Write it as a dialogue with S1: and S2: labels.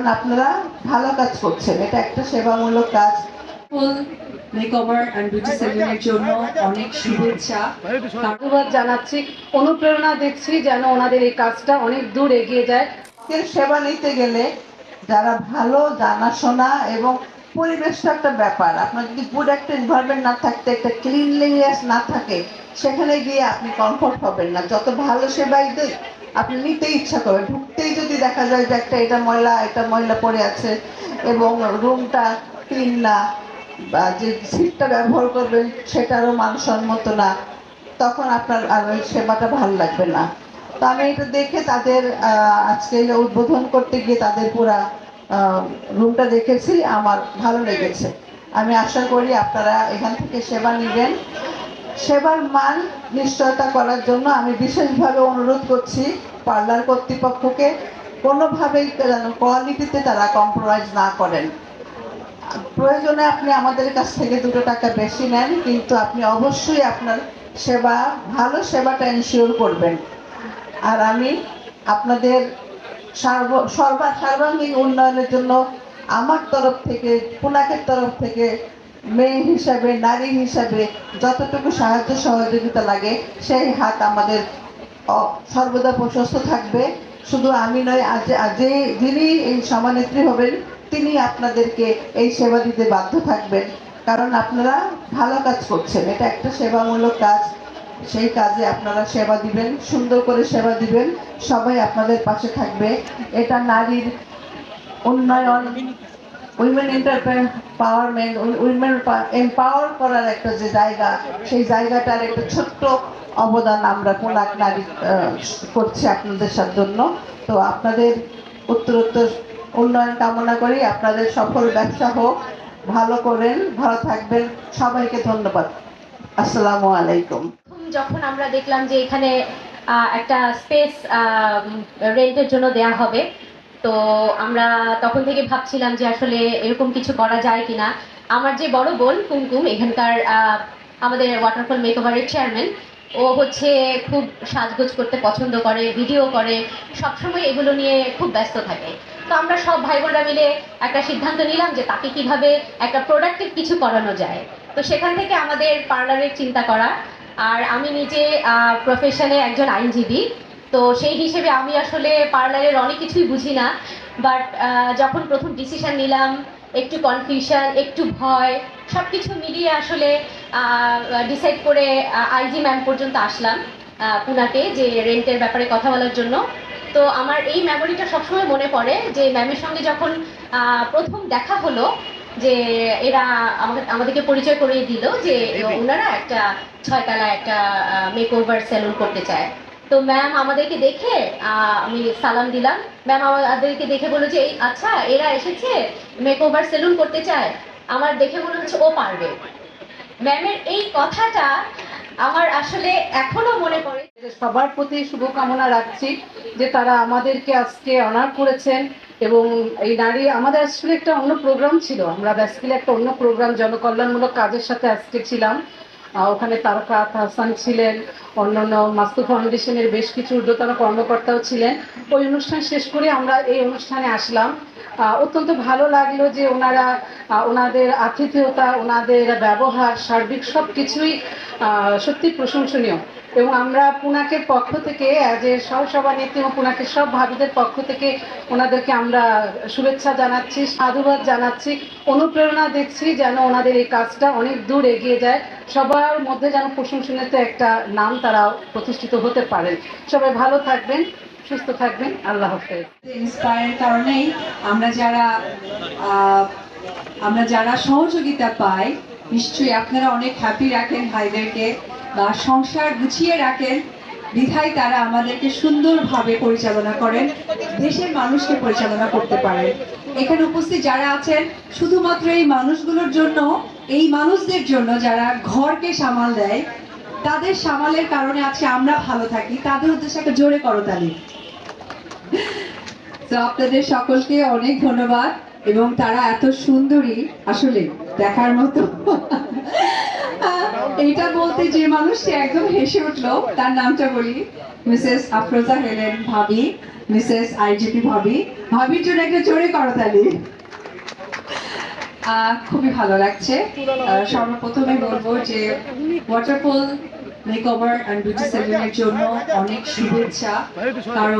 S1: কারণ আপনারা ভালো কাজ করছেন। এটা একটা সেবামূলক কাজ।
S2: ফুল মেকওভার অ্যান্ড বিউটি সেলুনের জন্য অনেক শুভেচ্ছা।
S3: ধন্যবাদ জানাচ্ছি। অনুপ্রেরণা দিচ্ছি যেন ওনাদের এই কাজটা অনেক দূর এগিয়ে যায়।
S1: সেবা নিতে গেলে যারা ভালো জানাশোনা এবং পরিবেশটা একটা ব্যাপার। আপনার যদি গুড একটা এনভায়রনমেন্ট না থাকতে একটা ক্লিনলিনেস না থাকে সেখানে গিয়ে আপনি কমফোর্ট হবেন না। যত ভালো সেবাই দিই আপনি নিতে ইচ্ছা করবেন ঢুকতেই যদি দেখা যায় যে একটা এটা ময়লা এটা ময়লা পড়ে আছে এবং রুমটা ক্লিন না বা যে সিটটা ব্যবহার করবেন সেটারও মানসম্মত না, তখন আপনার আর ওই সেবাটা ভালো লাগবে না। তো আমি এটা দেখে তাদের আজকে উদ্বোধন করতে গিয়ে তাদের পুরা রুমটা দেখেছি, আমার ভালো লেগেছে। আমি আশা করি আপনারা এখান থেকে সেবা নেবেন। সেবার মান নিশ্চয়তা করার জন্য আমি বিশেষভাবে অনুরোধ করছি পার্লার কর্তৃপক্ষকে, কোনোভাবেই যেন কোয়ালিটিতে তারা কম্প্রোমাইজ না করেন। প্রয়োজনে আপনি আমাদের কাছ থেকে দুটো টাকা বেশি নেন, কিন্তু আপনি অবশ্যই আপনার সেবা, ভালো সেবাটা এনশিওর করবেন। আর আমি আপনাদের সর্ব, সর্বা, সর্বাঙ্গীন উন্নয়নের জন্য আমার তরফ থেকে, পুনাকের তরফ থেকে মেয়ে হিসাবে, নারী হিসাবে যতটুকু সাহায্য সহযোগিতা লাগে, সেই হাত আমাদের সর্বদা প্রশস্ত থাকবে। শুধু আমি নয় আজ যে- যিনি এই সমানেত্রী হবেন, তিনি আপনাদেরকে এই সেবা দিতে বাধ্য থাকবেন। কারণ আপনারা ভালো কাজ করছেন, এটা একটা সেবামূলক কাজ। সেই কাজে আপনারা সেবা দিবেন, সুন্দর করে সেবা দিবেন, সবাই আপনাদের পাশে থাকবে। এটা নারীর উন্নয়ন উইমেন এন্টারপাওয়ারমেন্ট উইমেন এম্পাওয়ার করার একটা যে জায়গা, সেই জায়গাটার একটা ছোট্ট অবদান আমরা কোনাক নারী করছি আপনাদের জন্য। তো আপনাদের উত্তরোত্তর উন্নয়ন কামনা করি, আপনাদের সফল ব্যবসা হোক, ভালো করেন, ভালো থাকবেন, সবাইকে ধন্যবাদ। আসসালামু আলাইকুম।
S4: যখন আমরা দেখলাম যে এখানে একটা স্পেস রেন্টের জন্য দেয়া হবে তো আমরা তখন থেকে ভাবছিলাম যে আসলে এরকম কিছু করা যায় কিনা। আমার যে বড় বোন কুমকুম, এখানকার আমাদের ওয়াটারফল মেকওভারের চেয়ারম্যান ও হচ্ছে খুব সাজগোজ করতে পছন্দ করে ভিডিও করে, সবসময় এগুলো নিয়ে খুব ব্যস্ত থাকে। তো আমরা সব ভাই বোনরা মিলে একটা সিদ্ধান্ত নিলাম যে তাকে কীভাবে একটা প্রোডাক্টিভ কিছু করানো যায়। তো সেখান থেকে আমাদের পার্লারের চিন্তা করা। আর আমি নিজে প্রফেশনে একজন আইনজীবী। তো সেই হিসেবে আমি আসলে পার্লারের অনেক কিছুই বুঝি না বাট যখন প্রথম ডিসিশন নিলাম একটু কনফিউশন একটু ভয় সব কিছু মিলিয়ে আসলে ডিসাইড করে আইজি ম্যাম পর্যন্ত আসলাম পুনাতে যে রেন্টের ব্যাপারে কথা বলার জন্য। তো আমার এই মেমোরিটা সবসময় মনে পড়ে যে ম্যামের সঙ্গে যখন প্রথম দেখা হলো যে এরা আমাকে আমাদেরকে পরিচয় করিয়ে দিল যে ওনারা একটা ছয়তলা একটা মেক ওভার সেলুন করতে চায়। তো ম্যাম আমাদেরকে দেখে আমি সালাম দিলাম। ম্যাম আমাদেরকে দেখে বলল যে আচ্ছা এরা এসেছে মেক ওভার সেলুন করতে চায়। আমার দেখে মনে হচ্ছে ও পারবে। ম্যামের এই কথাটা আমার আসলে এখনও মনে পড়ে।
S3: সবার প্রতি শুভকামনা রাখছি যে তারা আমাদেরকে আজকে অনার করেছেন এবং এই নারী, আমাদের আসলে একটা অন্য প্রোগ্রাম ছিল। আমরা বেসিক্যালি একটা অন্য প্রোগ্রাম জনকল্যাণমূলক কাজের সাথে আজকে ছিলাম। ওখানে তারকাত হাসান ছিলেন, অন্যান্য মাস্তু ফাউন্ডেশনের বেশ কিছু ঊর্ধ্বতন কর্মকর্তাও ছিলেন। ওই অনুষ্ঠান শেষ করে আমরা এই অনুষ্ঠানে আসলাম। অত্যন্ত ভালো লাগল যে ওনারা ওনাদের আতিথেয়তা, ওনাদের ব্যবহার, সার্বিক সব কিছুই সত্যি প্রশংসনীয়। এবং আমরা পুনাকের পক্ষ থেকে অ্যাজ এ সহসভানেত্রী এবং পুনাকের সব ভাবিদের পক্ষ থেকে ওনাদেরকে আমরা শুভেচ্ছা জানাচ্ছি, সাধুবাদ জানাচ্ছি, অনুপ্রেরণা দিচ্ছি যেন ওনাদের এই কাজটা অনেক দূর এগিয়ে যায়। সবার মধ্যে যেন প্রশংসনীয় একটা নাম তারা প্রতিষ্ঠিত হতে পারেন সবাই ভালো থাকবেন, সুস্থ থাকবেন, আল্লাহ হাফেজ।
S2: ইন্সপায়ার কারণেই আমরা যারা আমরা যারা সহযোগিতা পাই, নিশ্চয়ই আপনারা অনেক হ্যাপি রাখেন ভাইদেরকে বা সংসার গুছিয়ে রাখেন, বিধায় তারা আমাদেরকে সুন্দরভাবে পরিচালনা করেন, দেশের মানুষকে পরিচালনা করতে পারেন। এখানে উপস্থিত যারা আছেন, শুধুমাত্র এই মানুষগুলোর জন্য, এই মানুষদের জন্য যারা ঘরকে সামাল দেয়, তাদের সামালের কারণে আজকে আমরা ভালো থাকি, তাদের উদ্দেশ্যে একটা জোরে করতালি। তো আপনাদের সকলকে অনেক ধন্যবাদ, এবং তারা এত সুন্দরী, আসলে দেখার মতো। এইটা বলতে যে মানুষটি একদম হেসে উঠল, তার নামটা বলি। মিসেস আফরোজা হেলেন ভাবি, মিসেস আইজিপি ভাবি। ভাবির জন্য একটা জোরে করতালি। খুবই ভালো লাগছে। সর্বপ্রথমে বলব যে ওয়াটারফল মেকওভার অ্যান্ড বিউটি সেলুনের জন্য অনেক শুভেচ্ছা। কারণ